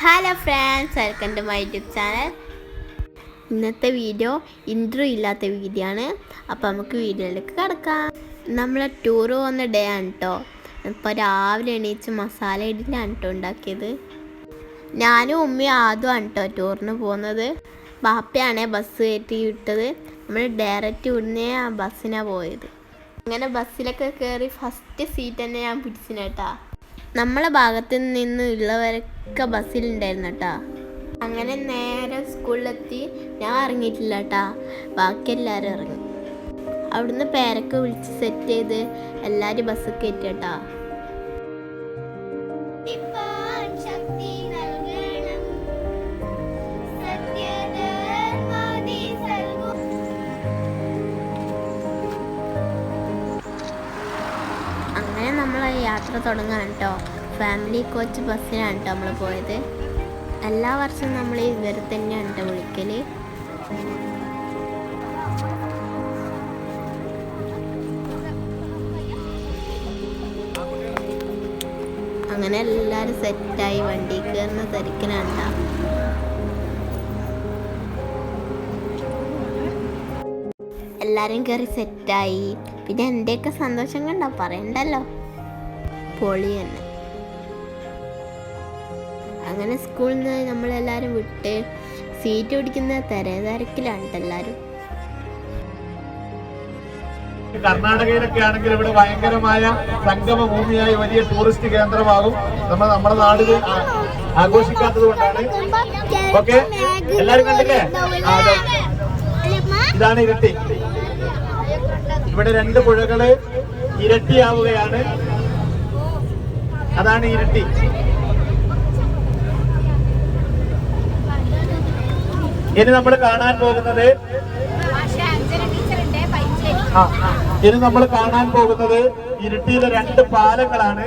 Hello friends welcome to my YouTube channel ഇന്നത്തെ video intro ഇല്ലാത്ത video ആണ്. അപ്പോൾ നമുക്ക് വീഡിയോയിലേക്ക് കിടക്കാം. നമ്മൾ ടൂർ പോകുന്ന ഡേ ആണ് കേട്ടോ ഇപ്പോൾ രാവിലെ എണീച്ച് മസാല ഇഡ്ഡലിയാണ് കേട്ടോ ഉണ്ടാക്കിയത്. ഞാനും ഉമ്മയും ആദ്യമാണ് കേട്ടോ ടൂറിന് പോകുന്നത്. ബാപ്പയാണ് ബസ് കയറ്റി വിട്ടത്. നമ്മൾ ഡയറക്റ്റ് ഇവിടുന്ന് ബസ്സിനാണ് പോയത്. അങ്ങനെ ബസ്സിലൊക്കെ കയറി ഫസ്റ്റ് സീറ്റ് തന്നെ ഞാൻ പിടിച്ചിന് കേട്ടാ നമ്മളെ ഭാഗത്ത് നിന്ന് ഉള്ളവരൊക്കെ ബസ്സിലുണ്ടായിരുന്നു കേട്ടാ അങ്ങനെ നേരെ സ്കൂളിലെത്തി. ഞാൻ ഇറങ്ങിയിട്ടില്ല കേട്ടാ ബാക്കി എല്ലാവരും ഇറങ്ങി. അവിടുന്ന് പേരൊക്കെ വിളിച്ച് സെറ്റ് ചെയ്ത് എല്ലാവരും ബസ്സൊക്കെ കയറ്റി കേട്ടാ യാത്ര തുടങ്ങാൻ കേട്ടോ ഫാമിലി കോച്ച് ബസ്സിനാണ് കേട്ടോ നമ്മൾ പോയത്. എല്ലാ വർഷവും നമ്മൾ ഇവരെ തന്നെയാണ് കേട്ടോ വിളിക്കൽ അങ്ങനെ എല്ലാവരും സെറ്റായി വണ്ടി കയറുന്ന തിരക്കിനാണ് ട്ടോ. എല്ലാരും കയറി സെറ്റായി പിന്നെ എന്റെയൊക്കെ സന്തോഷം കണ്ടോ പറയണ്ടല്ലോ? പൊളി തന്നെ. അങ്ങനെ സ്കൂളിൽ നിന്ന് നമ്മളെല്ലാവരും വിട്ട് സീറ്റ് പിടിക്കുന്ന തിരതിരക്കിലാണ് എല്ലാവരും കർണാടകയിലൊക്കെ ആണെങ്കിൽ ഇവിടെ ഭയങ്കരമായ സംഗമ ഭൂമിയായി വലിയ ടൂറിസ്റ്റ് കേന്ദ്രമാകും. നമ്മൾ നമ്മുടെ നാട് ആഘോഷിക്കാത്തത് കൊണ്ടാണ്. ഓക്കെ? എല്ലാരും കണ്ടില്ലേ? ഇതാണ് ഇരട്ടി. ഇവിടെ രണ്ട് പുഴകൾ ഇരട്ടിയാവുകയാണ്. അതാണ് ഇരട്ടി. ഇനി നമ്മൾ കാണാൻ പോകുന്നത് ഇനി നമ്മൾ കാണാൻ പോകുന്നത് ഇരട്ടിയിലെ രണ്ട് പാലങ്ങളാണ്.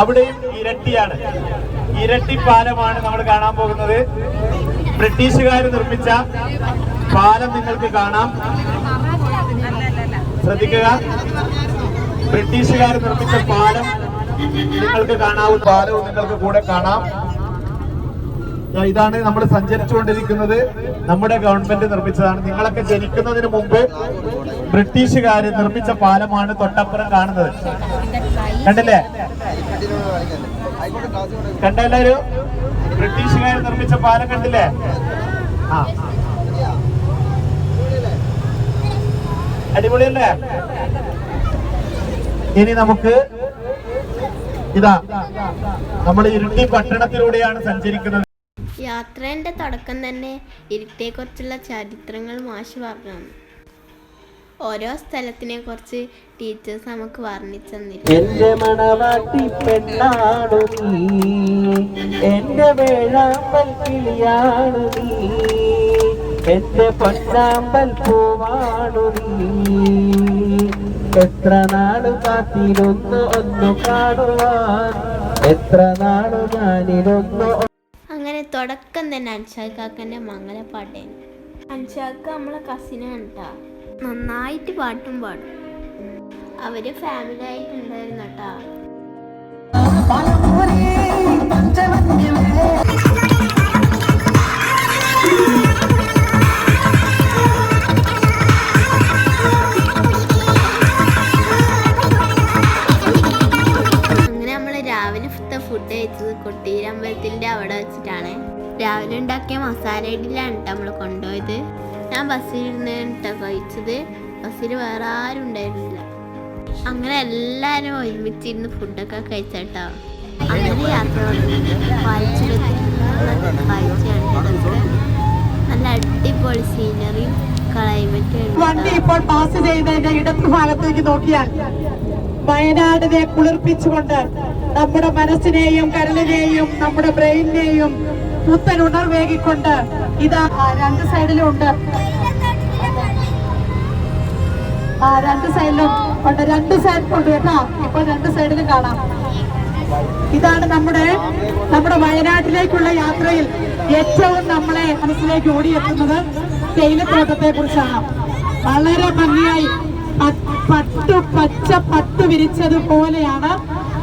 അവിടെയും ഇരട്ടിയാണ്. ഇരട്ടി പാലമാണ് നമ്മൾ കാണാൻ പോകുന്നത്. ബ്രിട്ടീഷുകാർ നിർമ്മിച്ച പാലം നിങ്ങൾക്ക് കാണാം. ശ്രദ്ധിക്കുക. ബ്രിട്ടീഷുകാർ നിർമ്മിച്ച പാലം നിങ്ങൾക്ക് കാണാവുന്ന പാലവും നിങ്ങൾക്ക് കൂടെ കാണാം. ഇതാണ് നമ്മൾ സഞ്ചരിച്ചുകൊണ്ടിരിക്കുന്നത്. നമ്മുടെ ഗവൺമെന്റ് നിർമ്മിച്ചതാണ്. നിങ്ങളൊക്കെ ജനിക്കുന്നതിന് മുമ്പ് ബ്രിട്ടീഷുകാർ നിർമ്മിച്ച പാലമാണ് തൊട്ടപ്പുറം കാണുന്നത്. കണ്ടില്ലേ? കണ്ടല്ലോ ബ്രിട്ടീഷുകാർ നിർമ്മിച്ച പാലം കണ്ടില്ലേ? ആ. അടിപൊളിയല്ലേ? ഇനി നമുക്ക് ഇതാ നമ്മൾ ഇരുട്ടി പട്ടണത്തിലൂടെയാണ് സഞ്ചരിക്കുന്നത്. യാത്രേന്റെ തുടക്കം തന്നെ ഇരുട്ടിയെക്കുറിച്ചുള്ള ചരിത്രങ്ങൾ മാഷ് പറഞ്ഞു ഓരോ സ്ഥലത്തിനെ കുറിച്ച് ടീച്ചേഴ്സ് നമുക്ക് വർണിച്ചു തന്നിരുന്നു എന്റെ മണവാട്ടി പെണ്ണാണു നീ എന്റെ വേഴാമ്പൽ കിളിയാണു നീ എന്റെ പൊന്നാമ്പൽ പൂവാണു നീ. എത്ര നാളും കാത്തിരുന്നു ഒന്നു കാണുവാൻ? എത്ര നാളും ഞാനിരുന്നു അങ്ങനെ തുടക്കം തന്നെ അൻഷാക്കാക്കന്റെ മംഗലപ്പാട്ടേന് അൻഷാക്ക നമ്മളെ കസിനാണ് കേട്ടാ നന്നായിട്ട് പാട്ടും പാടും. അവർ ഫാമിലി ആയിട്ടുണ്ടായിരുന്നു കേട്ടാ കഴിച്ചത് കൊട്ടീരമ്പലത്തിന്റെ അവിടെ വെച്ചിട്ടാണ്. രാവിലെ ഉണ്ടാക്കിയ മസാല ഇഡിലാണ് നമ്മൾ കൊണ്ടുപോയത്. ഞാൻ ബസ്സിലിരുന്ന് കേട്ടോ കഴിച്ചത്. ബസ്സിൽ വേറെ ആരും ഉണ്ടായിരുന്നില്ല. അങ്ങനെ എല്ലാവരും ഒരുമിച്ചിരുന്ന് ഫുഡൊക്കെ കഴിച്ചട്ടോ. അങ്ങനെ യാത്ര നല്ല അടിപൊളി സീനറിയും ക്ലൈമറ്റും വണ്ടി ഇപ്പോൾ പാസ് ചെയ്തതിന്റെ ഇടതു ഭാഗത്തേക്ക് നോക്കിയാൽ വയനാടിനെ കുളിർപ്പിച്ചുകൊണ്ട് നമ്മുടെ മനസ്സിനെയും കരളിനെയും നമ്മുടെ ബ്രെയിനിനെയും പുത്തൻ ഉണർവേകിക്കൊണ്ട് ഇതാ രണ്ട് സൈഡിലും ഉണ്ട് ആ രണ്ട് സൈഡിലും ഉണ്ട്. രണ്ട് സൈഡ് ഉണ്ട് കേട്ടാ. ഇപ്പൊ രണ്ട് സൈഡിലും കാണാം. ഇതാണ് നമ്മുടെ നമ്മുടെ വയനാട്ടിലേക്കുള്ള യാത്രയിൽ ഏറ്റവും നമ്മളെ മനസ്സിലേക്ക് ഓടിയെത്തുന്നത് തേയിലത്തോട്ടത്തെ കുറിച്ചാണ് വളരെ ഭംഗിയായി പ- പച്ച പത്ത് വിരിച്ചതുപോലെയാണ്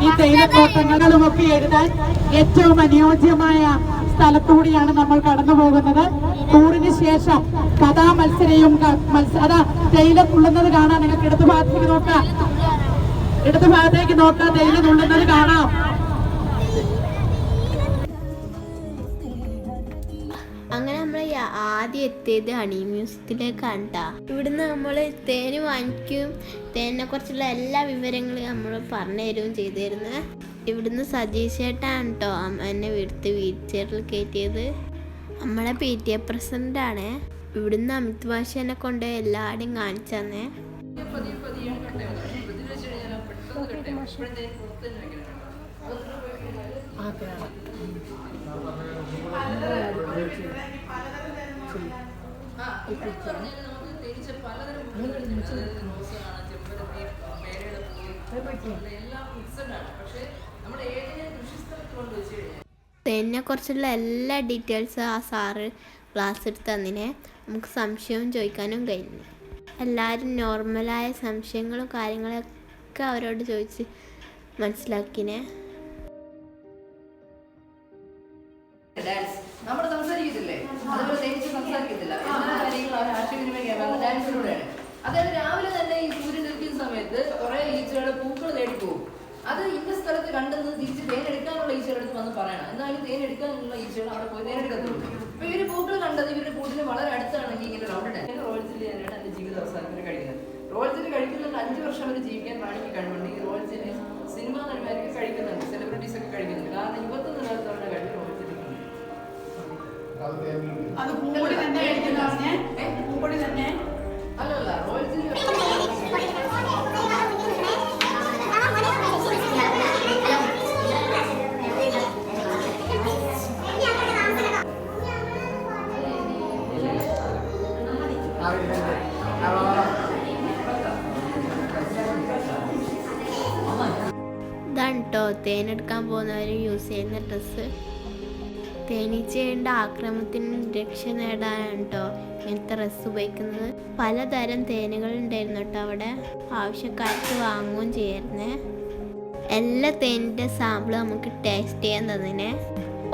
ഈ തേയിലത്തോട്ടങ്ങളുമൊക്കെ എഴുതാൻ ഏറ്റവും അനുയോജ്യമായ സ്ഥലത്തൂടെയാണ് നമ്മൾ കടന്നു പോകുന്നത് ടൂറിന് ശേഷം കഥാ മത്സരയും അതാ തേയില തുള്ളുന്നത് കാണാം. നിങ്ങൾക്ക് ഇടതു ഭാഗത്തേക്ക് നോക്കാം. ഇടതു ഭാഗത്തേക്ക് നോക്കാം. തേയില തുള്ളുന്നത് കാണാം. ആദ്യം എത്തിയത് ഹണി മ്യൂസിയത്തിലേക്കാണ് കേട്ടോ ഇവിടുന്ന് നമ്മൾ തേന് വാങ്ങിക്കും. തേനെ കുറിച്ചുള്ള എല്ലാ വിവരങ്ങളും നമ്മൾ പറഞ്ഞു തരുകയും ചെയ്തിരുന്നത് ഇവിടുന്ന് സജീഷ് ചേട്ടാണ് കേട്ടോ എന്നെ വീട്ടിൽ വീൽ ചെയറിൽ കയറ്റിയത്. നമ്മളെ പി ടി എ പ്രസിഡന്റാണ്. ഇവിടുന്ന് അമിത് ഭാഷേനെ കൊണ്ട് എല്ലാവരും കാണിച്ചു തന്നെ. തേനിനെ കുറിച്ചുള്ള എല്ലാ ഡീറ്റെയിൽസും ആ സാറ് ക്ലാസ് എടുത്ത് തന്നിനെ. നമുക്ക് സംശയവും ചോദിക്കാനും കഴിഞ്ഞു. എല്ലാവരും നോർമലായ സംശയങ്ങളും കാര്യങ്ങളൊക്കെ അവരോട് ചോദിച്ച് മനസ്സിലാക്കിനെ. ഡാൻസ് നമ്മൾ സംസാരിക്കത്തില്ലേ അതുപോലെ തേനിച്ച് സംസാരിക്കത്തില്ല എല്ലാ കാര്യങ്ങളും അവർ ആശയവിനിമയം ഡാൻസിലൂടെയാണ് അതായത് രാവിലെ തന്നെ ഈ സൂര്യൻ നിൽക്കുന്ന സമയത്ത് കുറെ ഈച്ചകൾ പൂക്കൾ തേടിപ്പോകും അത് ഇന്ന സ്ഥലത്ത് കണ്ടെന്ന് തിരിച്ച് തേൻ എടുക്കാനുള്ള ഈച്ചകളുടെ അടുത്ത് വന്ന് പറയണം. എന്നാലും തേൻ എടുക്കാനുള്ള ഈച്ചകൾ അവിടെ പോയി തേൻ എടുക്കത്തുള്ളൂ അപ്പൊ ഇവർ പൂക്കൾ കണ്ടത് ഇവരുടെ കൂട്ടിന് വളരെ അടുത്താണെങ്കിൽ ഇങ്ങനെ റൗണ്ട് ഡാൻസ് റോൾസിൽ തന്നെയാണ് എന്റെ ജീവിത അവസാനത്തിന് കഴിക്കുന്നത് കഴിയുന്നത്. റോൾസിൽ കഴിക്കുന്നുണ്ട് അഞ്ച് വർഷം വരെ ജീവിക്കാൻ റാണിക്ക് കഴിവുണ്ട്. ഈ റോൾസിൽ സിനിമ നടിമാരൊക്കെ കഴിക്കുന്നുണ്ട്. സെലിബ്രിറ്റീസ് ഒക്കെ കഴിക്കുന്നുണ്ട്. കാരണം യുവത്വം നിലനിർത്തവരുടെ കഴിവ് റോൾസിൽ അത് പൂപ്പൊടി തന്നെ തന്നെ. അല്ലല്ല റോൾസിൽ തേനെടുക്കാൻ പോകുന്നവരും യൂസ് ചെയ്യുന്ന ഡ്രസ്സ് തേനീച്ചയുടെ ആക്രമണത്തിന് രക്ഷ നേടാനാണ് കേട്ടോ ഇങ്ങനത്തെ ഡ്രസ്സ് ഉപയോഗിക്കുന്നത്. പലതരം തേനുകൾ ഉണ്ടായിരുന്നു കേട്ടോ അവിടെ. ആവശ്യക്കാർക്ക് വാങ്ങുകയും ചെയ്യായിരുന്നേ എല്ലാ തേനിന്റെ സാമ്പിൾ നമുക്ക് ടേസ്റ്റ് ചെയ്യാൻ തന്നിനെ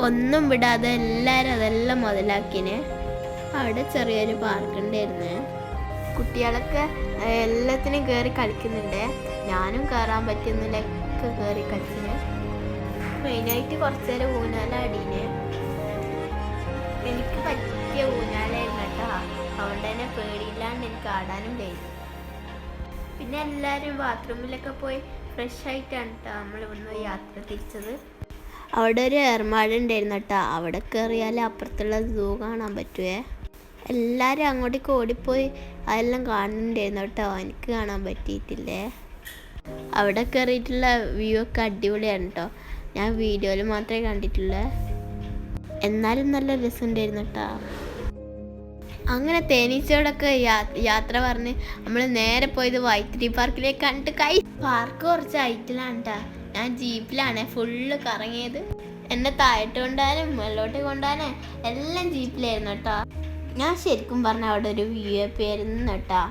ഒന്നും വിടാതെ എല്ലാവരും അതെല്ലാം മുതലാക്കിനെ. അവിടെ ചെറിയൊരു പാർക്ക് ഉണ്ടായിരുന്നു. കുട്ടികളൊക്കെ എല്ലാത്തിനും കയറി കളിക്കുന്നുണ്ട്. ഞാനും കയറാൻ പറ്റുന്നില്ല കയറി കളിച്ചിന് മെയിനായിട്ട് കുറച്ച് നേരം ഊഞ്ഞാലാടീന് എനിക്ക് പറ്റിയ ഊഞ്ഞാലായിരുന്നു കേട്ടോ. അതുകൊണ്ട് തന്നെ പേടിയില്ലാണ്ട് എനിക്ക് ആടാനും കഴിഞ്ഞു പിന്നെ എല്ലാവരും ബാത്റൂമിലൊക്കെ പോയി ഫ്രഷ് ആയിട്ടാണ് കേട്ടോ നമ്മൾ ഇവിടുന്ന് യാത്ര തിരിച്ചത്. അവിടെ ഒരു ഏർമാട് ഉണ്ടായിരുന്നു കേട്ടോ. അവിടെ കയറിയാൽ അപ്പുറത്തുള്ള സൂ കാണാൻ പറ്റുവേ. എല്ലാവരും അങ്ങോട്ടേക്ക് ഓടിപ്പോയി അതെല്ലാം കാണുന്നുണ്ടായിരുന്നു കേട്ടോ. എനിക്ക് കാണാൻ പറ്റിയിട്ടില്ലേ? അവിടെ കയറിയിട്ടുള്ള വ്യൂ ഒക്കെ അടിപൊളിയാണ് കേട്ടോ. ഞാൻ വീഡിയോയിൽ മാത്രമേ കണ്ടിട്ടുള്ളൂ. എന്നാലും നല്ല രസമുണ്ടായിരുന്നു കേട്ടോ. അങ്ങനെ തേനീച്ചയോടൊക്കെ യാത്ര പറഞ്ഞ് നമ്മൾ നേരെ പോയത് വൈത്തിരി പാർക്കിലേക്ക് കണ്ടിട്ട് കൈ പാർക്ക് കുറച്ച് ഹൈറ്റിലാണ് കേട്ടോ. ഞാൻ ജീപ്പിലാണ് ഫുള്ള് കറങ്ങിയത്. എന്നെ താഴോട്ട് കൊണ്ടുപോകാനും മുകളിലോട്ട് കൊണ്ടുപോകാനും എല്ലാം ജീപ്പിലായിരുന്നു കേട്ടോ. ഞാൻ ശരിക്കും പറഞ്ഞ അവിടെ ഒരു വ്യൂ ആയിരുന്നു കേട്ടോ.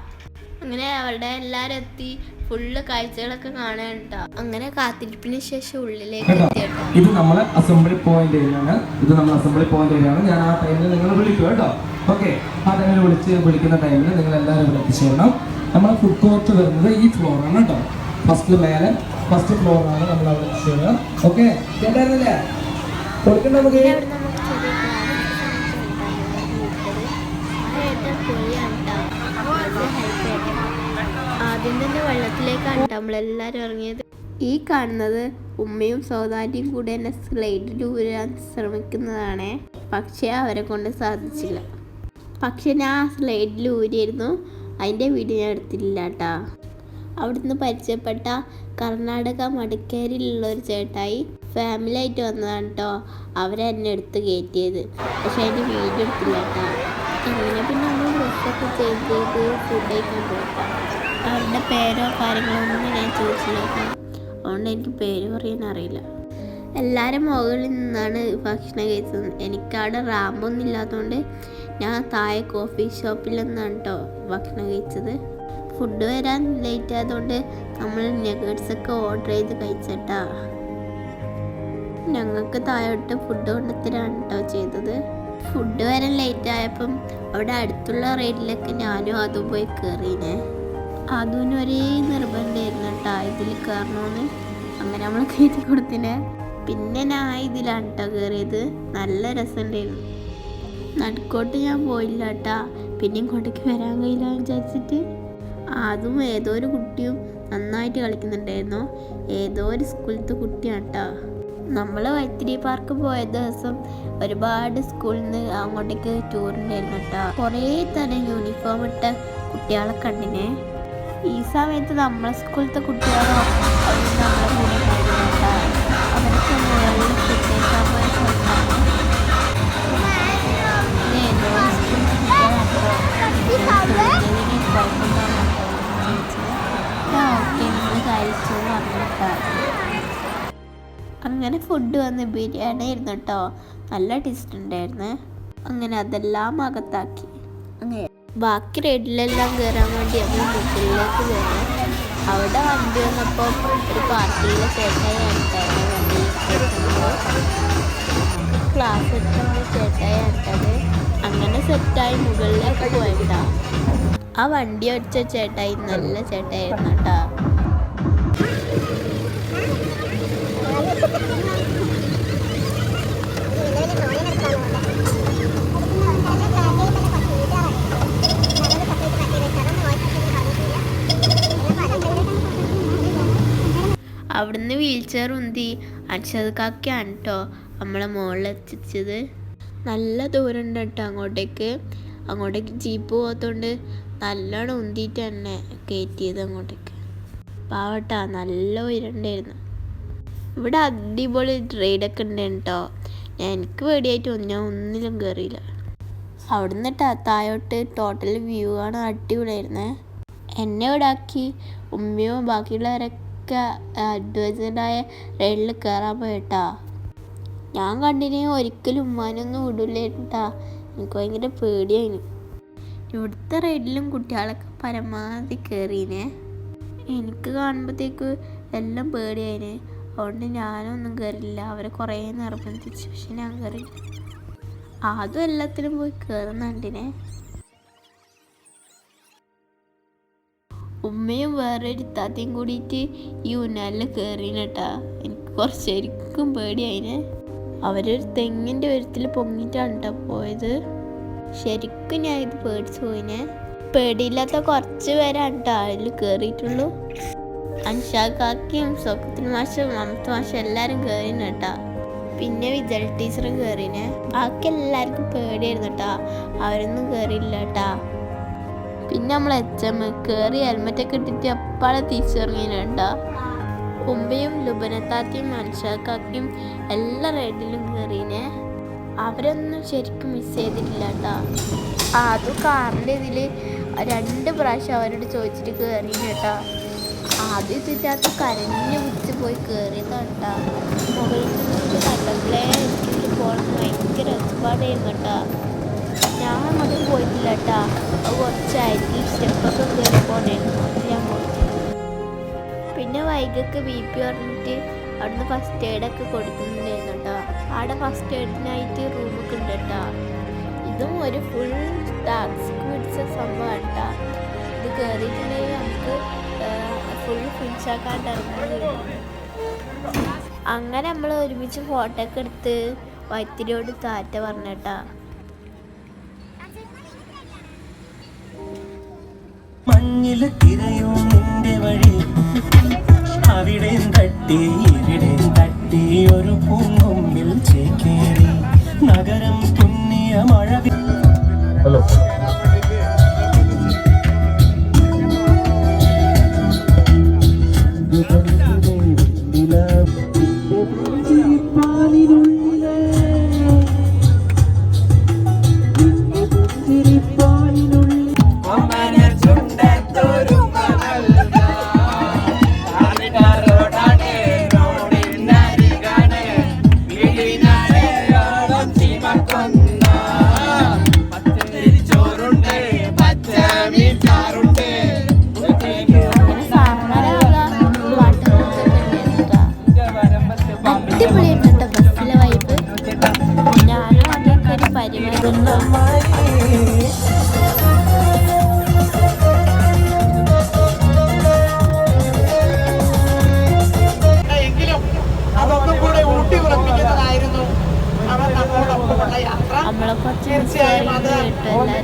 അങ്ങനെ അവിടെ എല്ലാവരും എത്തി. ഫുള്ള് കാഴ്ചകളൊക്കെ കാണാൻ കേട്ടോ അങ്ങനെ കാത്തിരിപ്പിന് ശേഷം ഉള്ളിലേക്ക് ഇത് നമ്മളെ അസംബ്ലി പോയിന്റ് ഏരിയയാണ് ഇത് നമ്മൾ അസംബ്ലി പോയിന്റ് ഏരിയയാണ് ഞാൻ ആ ടൈമിൽ നിങ്ങൾ വിളിക്കും കേട്ടോ ഓക്കെ ആ ടൈമിൽ വിളിച്ച് വിളിക്കുന്ന ടൈമിൽ നിങ്ങൾ എല്ലാവരും ഇവിടെ എത്തിച്ചേരണം. നമ്മളെ ഫുഡ് കോർട്ട് വരുന്നത് ഈ ഫ്ലോറാണ് കേട്ടോ ഫസ്റ്റ് മേലെ ഫസ്റ്റ് ഫ്ലോറാണ് നമ്മൾ അവിടെ എത്തിച്ചേരുക. ഓക്കെ കേട്ടായിരുന്നില്ലേ കൊടുക്കണ്ട നമുക്ക് പിന്നെ അവിടെ നമുക്ക് ചെറിയ ആദ്യം തന്നെ വെള്ളത്തിലേക്കാണ് നമ്മളെല്ലാവരും ഇറങ്ങിയത്. ഈ കാണുന്നത് ഉമ്മയും സൗദാരിയും കൂടെ എന്നെ സ്ലൈഡിൽ ഊരാൻ ശ്രമിക്കുന്നതാണ്. പക്ഷേ അവരെ കൊണ്ട് സാധിച്ചില്ല. പക്ഷെ ഞാൻ ആ സ്ലൈഡിൽ ഊരിയിരുന്നു. അതിന്റെ വീഡിയോ ഞാൻ എടുത്തില്ല കേട്ടോ അവിടുന്ന് പരിചയപ്പെട്ട കർണാടക മടിക്കേരിയിലുള്ള ഒരു ചേട്ടായി ഫാമിലി ആയിട്ട് വന്നതാണ് കേട്ടോ അവരെ എന്നെ എടുത്ത് കയറ്റിയത്. പക്ഷെ അതിന്റെ വീഡിയോ എടുത്തില്ല കേട്ടോ അങ്ങനെ പിന്നെ നമ്മൾ ഡ്രസ്സൊക്കെ ചേഞ്ച് ചെയ്ത് ഫുഡ് കഴിക്കാൻ പോയിട്ടോ അവരുടെ പേരോ കാര്യങ്ങളോ ഒന്നും ഞാൻ ചോദിച്ചില്ല. അതുകൊണ്ട് എനിക്ക് പേര് പറയാൻ അറിയില്ല. എല്ലാവരും മുകളിൽ നിന്നാണ് ഭക്ഷണം കഴിച്ചത്. എനിക്കവിടെ റാമ്പൊന്നും ഇല്ലാത്തതുകൊണ്ട് ഞാൻ താഴെ കോഫി ഷോപ്പിൽ നിന്നാണ് കേട്ടോ ഭക്ഷണം കഴിച്ചത്. ഫുഡ് വരാൻ ലേറ്റ് ആയതുകൊണ്ട് നമ്മൾ നെഗേറ്റ്സ് ഒക്കെ ഓർഡർ ചെയ്ത് കഴിച്ചട്ടാ. ഞങ്ങൾക്ക് താഴോട്ട് ഫുഡ് കൊണ്ടുത്തരാണ് കേട്ടോ ചെയ്തത്. ഫുഡ് വരാൻ ലേറ്റ് ആയപ്പം അവിടെ അടുത്തുള്ള റൈഡിലൊക്കെ ഞാനും അതും പോയി കയറീനെ അതിന് ഒരേ നിർബന്ധമായിരുന്നു കേട്ടോ. ഇതിൽ കയറണമെന്ന് അങ്ങനെ നമ്മൾ കയറ്റി കൊടുത്തിനെ. പിന്നെ ഞാൻ ഇതിലാണ് കേട്ടോ കയറിയത്. നല്ല രസമുണ്ടായിരുന്നു. നടുക്കോട്ട് ഞാൻ പോയില്ല കേട്ടാ. പിന്നെ ഇങ്ങോട്ടേക്ക് വരാൻ കഴിയില്ല വിചാരിച്ചിട്ട്. അതും ഏതോ ഒരു കുട്ടിയും നന്നായിട്ട് കളിക്കുന്നുണ്ടായിരുന്നു. ഏതോ ഒരു സ്കൂളിലത്തെ കുട്ടിയാണ് കേട്ടോ നമ്മൾ വൈത്തിരി പാർക്ക് പോയ ദിവസം ഒരുപാട് സ്കൂളിൽ നിന്ന് അങ്ങോട്ടേക്ക് ടൂറുണ്ടായിരുന്നു കേട്ടോ കുറേ തരം യൂണിഫോം ഇട്ട കുട്ടികളെ കണ്ടിനെ. ഈ സമയത്ത് നമ്മളെ സ്കൂളിലത്തെ കുട്ടികളോ അങ്ങനെ ഫുഡ് വന്ന് ബിരിയാണി ആയിരുന്നു കേട്ടോ നല്ല ടേസ്റ്റ് ഉണ്ടായിരുന്നു. അങ്ങനെ അതെല്ലാം അകത്താക്കി. ബാക്കി റൈഡിലെല്ലാം കയറാൻ വേണ്ടി നമ്മൾ മുകളിലേക്ക് കയറി അവിടെ വണ്ടി വന്നപ്പോൾ ഒരു പാർട്ടിയിലെ ചേട്ടായി ഉണ്ടായിരുന്നു വണ്ടി ക്ലാസ് എടുക്കുന്ന ചേട്ടായി ഇട്ടത് അങ്ങനെ സെറ്റായി മുകളിലേക്ക് പോയിട്ടാ ആ വണ്ടി ഓടിച്ച ചേട്ടായി നല്ല ചേട്ടായിരുന്നു കേട്ടാ. അൻഷത് കാക്കയാണ് കേട്ടോ നമ്മളെ മുകളിൽ എത്തിച്ചത്. നല്ല ദൂരം ഉണ്ട് കേട്ടോ അങ്ങോട്ടേക്ക്. അങ്ങോട്ടേക്ക് ജീപ്പ് പോകത്തോണ്ട് നല്ലോണം ഉന്തിയിട്ട് തന്നെ കയറ്റിയത് അങ്ങോട്ടേക്ക്. പാവട്ടാ നല്ല ഉയരണ്ടായിരുന്നു ഇവിടെ അടിപൊളി റൈഡൊക്കെ ഉണ്ട് കേട്ടോ എനിക്ക് പേടിയായിട്ട് ഞാൻ ഒന്നിലും കയറിയില്ല അവിടുന്ന് ട്ടാ- താഴോട്ട് ടോട്ടൽ വ്യൂ ആണ് അടിപൊളിയായിരുന്നേ. എന്നെ ഇവിടെ ആക്കി ഉമ്മയും ബാക്കിയുള്ളവരൊക്കെ അഡ്വൈസറായ റൈഡിൽ കയറാൻ പോയിട്ടാ. ഞാൻ കണ്ടിന് ഒരിക്കലും ഉമ്മാനൊന്നും വിടില്ലേട്ടാ എനിക്ക് ഭയങ്കര പേടിയായിന്. ഇവിടുത്തെ റൈഡിലും കുട്ടികളൊക്കെ പരമാവധി കയറീനെ എനിക്ക് കാണുമ്പോഴത്തേക്ക് എല്ലാം പേടിയായിന്. അതുകൊണ്ട് ഞാനൊന്നും കയറില്ല അവരെ കുറേ നിർബന്ധിച്ചു പക്ഷെ ഞാൻ കയറില്ല അതും എല്ലാത്തിനും പോയി കയറുന്നുണ്ടിനെ ഉമ്മയും വേറൊരു താത്തയും കൂടിയിട്ട് ഈ ഉന്നാലിൽ കയറിനട്ടാ എനിക്ക് കുറച്ച് ശരിക്കും പേടിയായിനെ അവരൊരു തെങ്ങിന്റെ ഉയരത്തിൽ പൊങ്ങിയിട്ടാണ് കേട്ടോ പോയത്. ശരിക്കും ഞാൻ ഇത് പേടിച്ചു പോയിനെ. പേടിയില്ലാത്ത കുറച്ച് പേരാണ് കേട്ടോ അതിൽ കയറിയിട്ടുള്ളൂ അൻഷാക്കാക്കിയും സൊക്കത്തിന് മാഷും മമത്ത മാഷും എല്ലാവരും കയറിന് കേട്ടാ പിന്നെ വിജൽ ടീച്ചറും കയറിനെ ബാക്കി എല്ലാവർക്കും പേടിയായിരുന്നു കേട്ടാ അവരൊന്നും കയറിയില്ല കേട്ടാ പിന്നെ നമ്മൾ എച്ച് എം കയറി ഹെൽമെറ്റൊക്കെ ഇട്ടിട്ട് അപ്പാളെ തിരിച്ചിറങ്ങിയിട്ടുണ്ട്. ഉമ്മയും ലുബനത്താത്തിയും മനുഷ്യക്കാക്കിയും എല്ലാ റൈഡിലും കയറീനെ അവരൊന്നും ശരിക്കും മിസ് ചെയ്തിട്ടില്ല കേട്ടോ ആ അത് കാറിന്റെ ഇതിൽ രണ്ട് പ്രാവശ്യം അവരോട് ചോദിച്ചിട്ട് കയറി കേട്ടോ ആദ്യം ഇതിനകത്ത് കരഞ്ഞു പിടിച്ച് പോയി കയറിയതാണ് കേട്ടോ മുകളിൽ നിന്ന് കണ്ടപ്പോഴേ എനിക്ക് പോകണം ഭയങ്കര ഒച്ചപ്പാടായിരുന്നു കേട്ടാ ഞാൻ അങ്ങോട്ട് പോയിട്ടില്ല കേട്ടാ കുറച്ചായിട്ട് സ്റ്റെപ്പൊക്കെ കയറി പോണായിരുന്നു അത് ഞാൻ പിന്നെ വൈകൊക്കെ ബി പി പറഞ്ഞിട്ട് അവിടുന്ന് ഫസ്റ്റ് എയ്ഡൊക്കെ കൊടുക്കുന്നുണ്ടായിരുന്നു കേട്ടോ അവിടെ ഫസ്റ്റ് എയ്ഡിനായിട്ട് റൂമൊക്കെ ഉണ്ട് കേട്ടോ ഇതും ഒരു ഫുൾ ടാസ്ക് പിടിച്ച സംഭവമാണ് കേട്ടോ ഇത് കയറിയിട്ടുണ്ടെങ്കിൽ നമുക്ക് ഫുൾ കഴിയും അങ്ങനെ നമ്മൾ ഒരുമിച്ച് ഫോട്ടോ ഒക്കെ എടുത്ത് വൈത്തിരിയോട് താറ്റ പറഞ്ഞേട്ടാ മഞ്ഞിൽ തിരയും വഴി. അവിടെ തട്ടി ഇവിടെ തട്ടി ഒരു പൂങ്കൊമ്പിൽ ചേക്കേറി. നഗരം മഴ ഹലോ. അടിപൊളിയായിട്ട് കേട്ടോ ബസ്സിലെ വൈബ് ഞാനും അതൊക്കെ ഒരു പരിപാടി തീർച്ചയായും അത്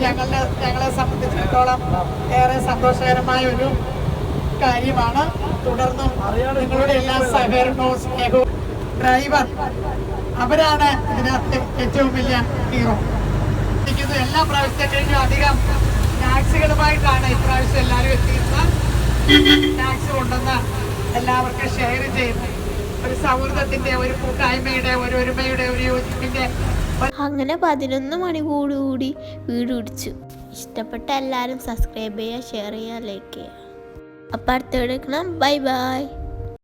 ഞങ്ങളുടെ ഞങ്ങളെ സംബന്ധിച്ചിടത്തോളം ഏറെ സന്തോഷകരമായ ഒരു കാര്യമാണ്. തുടർന്നും നിങ്ങളുടെ എല്ലാ സഹകരണവും സ്നേഹവും ഡ്രൈവർ. അവരാണ് ഇതിനകത്ത് ഏറ്റവും വലിയ ഹീറോ ഇരിക്കുന്നു. എല്ലാ പ്രാവശ്യത്തെ കഴിഞ്ഞും അധികം ടാക്സുകളുമായിട്ടാണ് ഇപ്രാവശ്യം എല്ലാവരും എത്തിയിരുന്നത്. ടാക്സ് കൊണ്ടുവന്ന് എല്ലാവർക്കും ഷെയർ ചെയ്യുന്നു. ഒരു സൗഹൃദത്തിന്റെ ഒരു കൂട്ടായ്മയുടെ ഒരു ഒരുമയുടെ ഒരു യോജിപ്പിന്റെ അങ്ങനെ പതിനൊന്ന് മണി കൂടി കൂടി വീട് പിടിച്ചു ഇഷ്ടപ്പെട്ട എല്ലാവരും സബ്സ്ക്രൈബ് ചെയ്യുക ഷെയർ ചെയ്യുക ലൈക്ക് ചെയ്യുക. അപ്പം അടുത്ത വീഡിയോ ബൈ ബൈ